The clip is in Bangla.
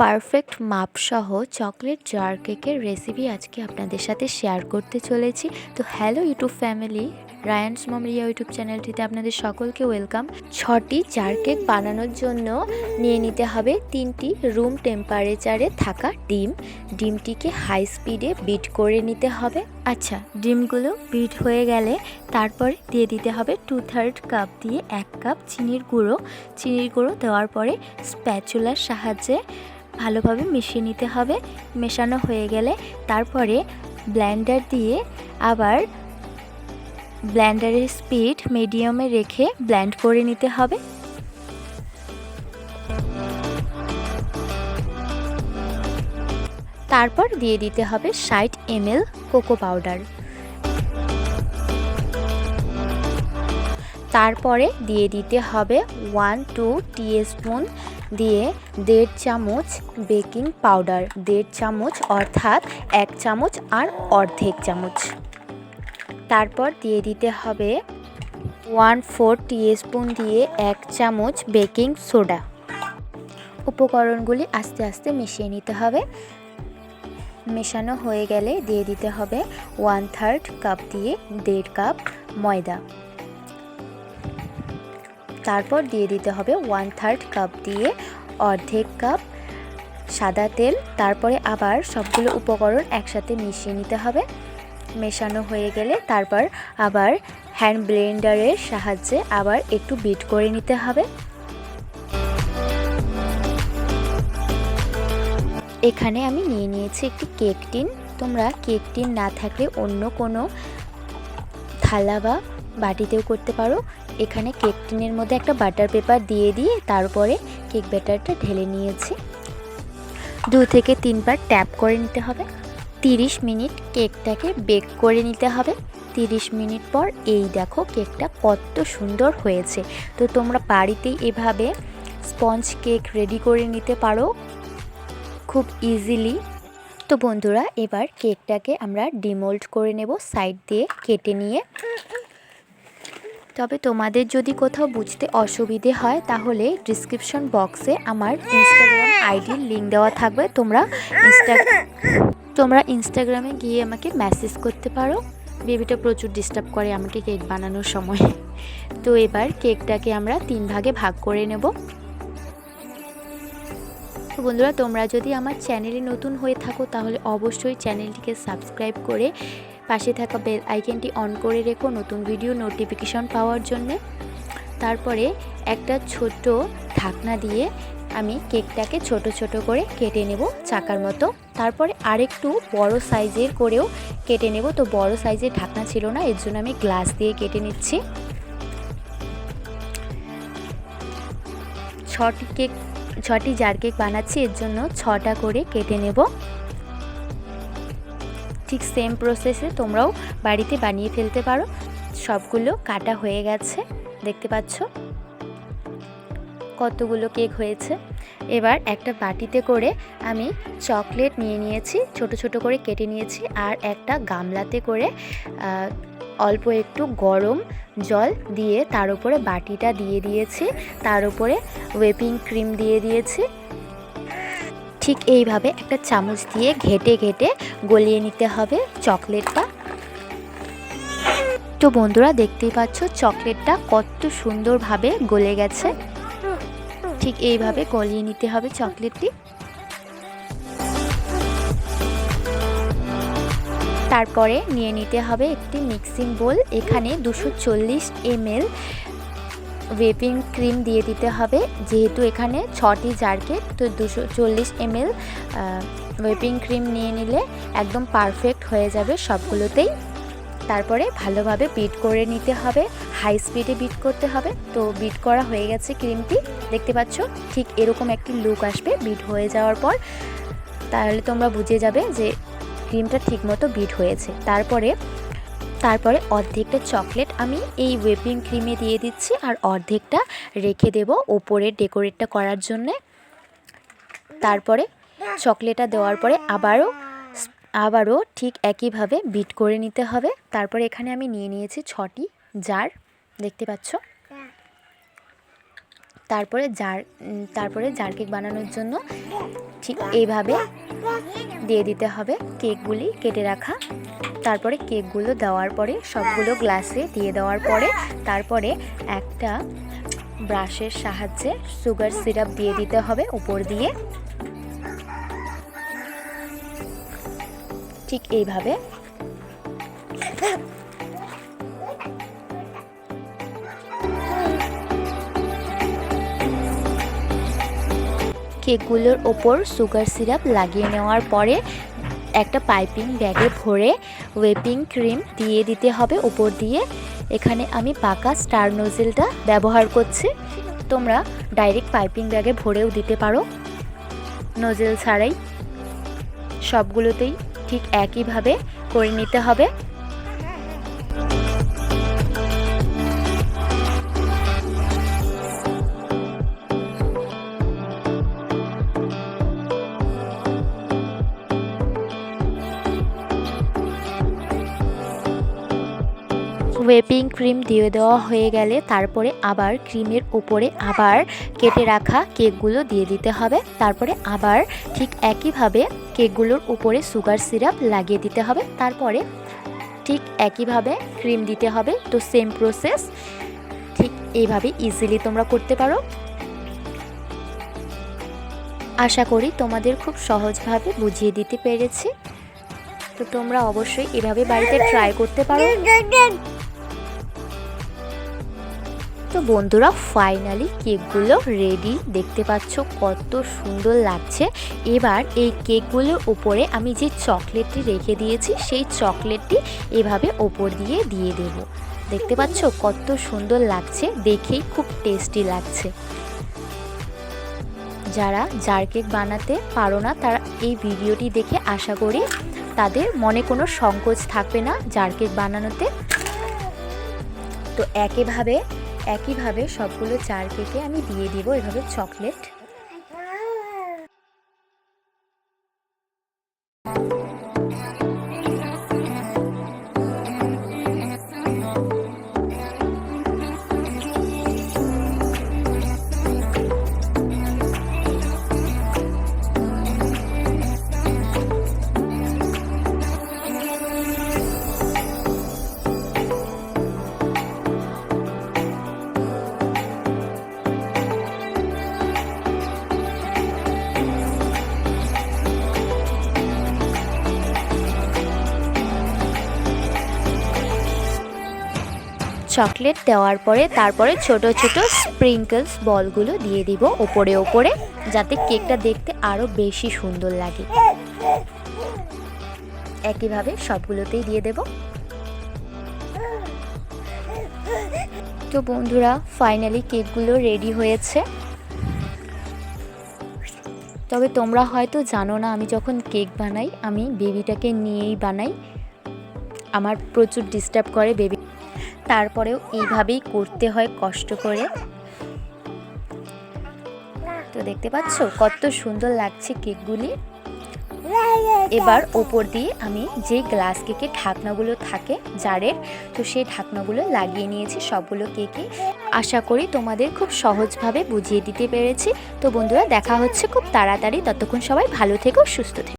পারফেক্ট মাপসহ চকলেট জার কেকের রেসিপি আজকে আপনাদের সাথে শেয়ার করতে চলেছি। তো হ্যালো ইউটিউব ফ্যামিলি রায়ান্স মমরিয়া ইউটিউব চ্যানেলটিতে আপনাদের সকলকে ওয়েলকাম ছটি জার কেক বানানোর জন্য নিয়ে নিতে হবে তিনটি রুম টেম্পারেচারে থাকা ডিম। ডিমটিকে হাই স্পিডে বিট করে নিতে হবে। আচ্ছা ডিমগুলো বিট হয়ে গেলে তারপরে দিয়ে দিতে হবে টু থার্ড কাপ দিয়ে এক কাপ চিনির গুঁড়ো। চিনির গুঁড়ো দেওয়ার পরে স্প্যাচুলার সাহায্যে ভালোভাবে মিশিয়ে নিতে হবে। মেশানো হয়ে গেলে তারপরে ব্ল্যান্ডার দিয়ে আবার ব্ল্যান্ডারের স্পিড মিডিয়ামে রেখে ব্ল্যান্ড করে নিতে হবে। তারপর দিয়ে দিতে হবে ষাট এমএল কোকো পাউডার। তারপরে দিয়ে দিতে হবে ওয়ান টু স্পুন দিয়ে দেড় চামচ বেকিং পাউডার। দেড় চামচ অর্থাৎ এক চামচ আর অর্ধেক চামচ। তারপর দিয়ে দিতে হবে ওয়ান ফোর স্পুন দিয়ে এক চামচ বেকিং সোডা। উপকরণগুলি আস্তে আস্তে মিশিয়ে নিতে হবে। মেশানো হয়ে গেলে দিয়ে দিতে হবে ওয়ান থার্ড কাপ দিয়ে দেড় কাপ ময়দা। তারপর দিয়ে দিতে হবে ওয়ান থার্ড কাপ দিয়ে অর্ধেক কাপ সাদা তেল। তারপরে আবার সবগুলো উপকরণ একসাথে মিশিয়ে নিতে হবে। মেশানো হয়ে গেলে তারপর আবার হ্যান্ড ব্লেন্ডারের সাহায্যে আবার একটু বিট করে নিতে হবে। এখানে আমি নিয়ে নিয়েছি একটি কেক টিন। তোমরা কেক টিন না থাকলে অন্য কোনো থালা বা বাটিতেও করতে পারো। এখানে কেক টিনের মধ্যে একটা বাটার পেপার দিয়ে দিয়ে তারপরে কেক ব্যাটারটা ঢেলে নিয়েছি। দু থেকে তিনবার ট্যাপ করে নিতে হবে। তিরিশ মিনিট কেকটাকে বেক করে নিতে হবে। তিরিশ মিনিট পর এই দেখো কেকটা কত সুন্দর হয়েছে। তো তোমরা বাড়িতেই এভাবে স্পঞ্জ কেক রেডি করে নিতে পারো। খুব ইজিলি তো বন্ধুরা, এবার কেকটাকে আমরা ডিমোল্ড করে নেব সাইড দিয়ে কেটে নিয়ে। তবে তোমাদের যদি কোথাও বুঝতে অসুবিধে হয়, তাহলে ডিসক্রিপশন বক্সে আমার ইনস্টাগ্রাম আইডির লিঙ্ক দেওয়া থাকবে। তোমরা ইনস্টা তোমরা ইনস্টাগ্রামে গিয়ে আমাকে মেসেজ করতে পারো। বেবিটা প্রচুর ডিস্টার্ব করে আমাকে কেক বানানোর সময়। তো এবার কেকটাকে আমরা তিন ভাগে ভাগ করে নেব। তো বন্ধুরা, তোমরা যদি আমার চ্যানেলে নতুন হয়ে থাকো, তাহলে অবশ্যই চ্যানেলটিকে সাবস্ক্রাইব করে পাশে থাকা বেল আইকনটি অন করে রেখো নতুন ভিডিও নোটিফিকেশন পাওয়ার জন্য। তারপরে একটা ছোট ঢাকনা দিয়ে আমি কেকটাকে ছোট ছোট করে কেটে নেব চাকার মতো। তারপরে আরেকটু বড় সাইজের করেও কেটে নেব। তো বড় সাইজের ঢাকনা ছিল না, এর জন্য আমি গ্লাস দিয়ে কেটে নিচ্ছি। ছটি কেক ছটি জার কেক বানাচ্ছি, এর জন্য ছটা করে কেটে নেব। ঠিক সেম প্রসেসে তোমরাও বাড়িতে বানিয়ে ফেলতে পারো। সবগুলো কাটা হয়ে গেছে, দেখতে পাচ্ছ? কতগুলো কেক হয়েছে? এবার একটা বাটিতে করে আমি চকলেট নিয়ে নিয়েছি, ছোট ছোট করে কেটে নিয়েছি আর একটা গামলাতে করে অল্প একটু গরম জল দিয়ে তার উপরে বাটিটা দিয়ে দিয়েছি, তার উপরে ওয়েপিং ক্রিম দিয়ে দিয়েছি। ঠিক এইভাবে একটা চামচ দিয়ে ঘেটে ঘেটে গলিয়ে নিতে হবে চকলেটটা। তো বন্ধুরা দেখতেই পাচ্ছ, চকলেটটা কত সুন্দরভাবে গলে গেছে। ঠিক এইভাবে গলিয়ে নিতে হবে চকলেটটি তারপরে নিয়ে নিতে হবে একটি মিক্সিং বোল এখানে দুশো চল্লিশ এমএল ওয়েপিং ক্রিম দিয়ে দিতে হবে। যেহেতু এখানে ছটি জারকে তো দুশো চল্লিশ এমএল ওয়েপিং ক্রিম নিয়ে নিলে একদম পারফেক্ট হয়ে যাবে সবগুলোতেই। তারপরে ভালোভাবে বিট করে নিতে হবে। হাই স্পিডে বিট করতে হবে। তো বিট করা হয়ে গেছে ক্রিমটি দেখতে পাচ্ছ? ঠিক এরকম একটি লুক আসবে বিট হয়ে যাওয়ার পর। তাহলে তোমরা বুঝে যাবে যে ক্রিমটা ঠিকমতো বিট হয়েছে। তারপরে তারপরে অর্ধেকটা চকলেট আমি এই ওয়েপিং ক্রিমে দিয়ে দিচ্ছি আর অর্ধেকটা রেখে দেব ওপরে ডেকোরেটটা করার জন্যে। তারপরে চকলেটটা দেওয়ার পরে আবারও আবারও ঠিক একইভাবে বিট করে নিতে হবে। তারপরে এখানে আমি নিয়ে নিয়েছি ছটি জার দেখতে পাচ্ছ? তারপরে জার তারপরে জার কেক বানানোর জন্য ঠিক এইভাবে দিয়ে দিতে হবে। কেকগুলি কেটে রাখা। তারপরে কেকগুলো দেওয়ার পরে, সবগুলো গ্লাসে দিয়ে দেওয়ার পরে, তারপরে একটা ব্রাশের সাহায্যে সুগার সিরাপ দিয়ে দিতে হবে উপর দিয়ে। ঠিক এইভাবে কেকগুলোর ওপর সুগার সিরাপ লাগিয়ে নেওয়ার পরে একটা পাইপিং ব্যাগে ভরে ওয়েপিং ক্রিম দিয়ে দিতে হবে উপর দিয়ে। এখানে আমি পাকা স্টার নোজেলটা ব্যবহার করছি। তোমরা ডাইরেক্ট পাইপিং ব্যাগে ভরেও দিতে পারো। নোজেল ছাড়াই সবগুলোতেই ঠিক একইভাবে করে নিতে হবে। ওয়েপিং ক্রিম দিয়ে দেওয়া হয়ে গেলে তারপরে আবার ক্রিমের উপরে আবার কেটে রাখা কেকগুলো দিয়ে দিতে হবে। তারপরে আবার ঠিক একইভাবে কেকগুলোর উপরে সুগার সিরাপ লাগিয়ে দিতে হবে। তারপরে ঠিক একইভাবে ক্রিম দিতে হবে। তো সেম প্রসেস ঠিক এইভাবে ইজিলি তোমরা করতে পারো। আশা করি তোমাদের খুব সহজভাবে বুঝিয়ে দিতে পেরেছি। তো তোমরা অবশ্যই এভাবে বাড়িতে ট্রাই করতে পারো। তো বন্ধুরা ফাইনালি কেকগুলো রেডি দেখতে পাচ্ছ কত সুন্দর লাগছে। এবার এই কেকগুলোর উপরে আমি যে চকলেটটি রেখে দিয়েছি, সেই চকলেটটি এভাবে ওপর দিয়ে দিয়ে দেব। দেখতে পাচ্ছ কত সুন্দর লাগছে, দেখেই খুব টেস্টি লাগছে। যারা জার কেক বানাতে পারো না, তারা এই ভিডিওটি দেখে আশা করি তাদের মনে কোনো সংকোচ থাকবে না জার কেক বানানোতে। তো একইভাবে একইভাবে সবগুলো চার কেটে আমি দিয়ে দিব এভাবে চকলেট। চকলেট দেওয়ার পরে তারপরে ছোট ছোট স্প্রিঙ্কলস বলগুলো দিয়ে দিব ওপরে ওপরে, যাতে কেকটা দেখতে আরও বেশি সুন্দর লাগে। একইভাবে সবগুলোতেই দিয়ে দেব। তো বন্ধুরা, ফাইনালি কেকগুলো রেডি হয়েছে। তবে তোমরা হয়তো জানো না, আমি যখন কেক বানাই, আমি বেবিটাকে নিয়েই বানাই। আমার প্রচুর ডিস্টার্ব করে বেবি তারপরেও এইভাবেই করতে হয় কষ্ট করে। তো দেখতে পাচ্ছ কত সুন্দর লাগছে কেকগুলি। এবার ওপর দিয়ে আমি যে গ্লাস কেকের ঢাকনাগুলো থাকে জারের, তো সেই ঢাকনাগুলো লাগিয়ে নিয়েছি সবগুলো কেকে। আশা করি তোমাদের খুব সহজভাবে বুঝিয়ে দিতে পেরেছি। তো বন্ধুরা দেখা হচ্ছে খুব তাড়াতাড়ি। ততক্ষণ সবাই ভালো থেকো, সুস্থ থেকো।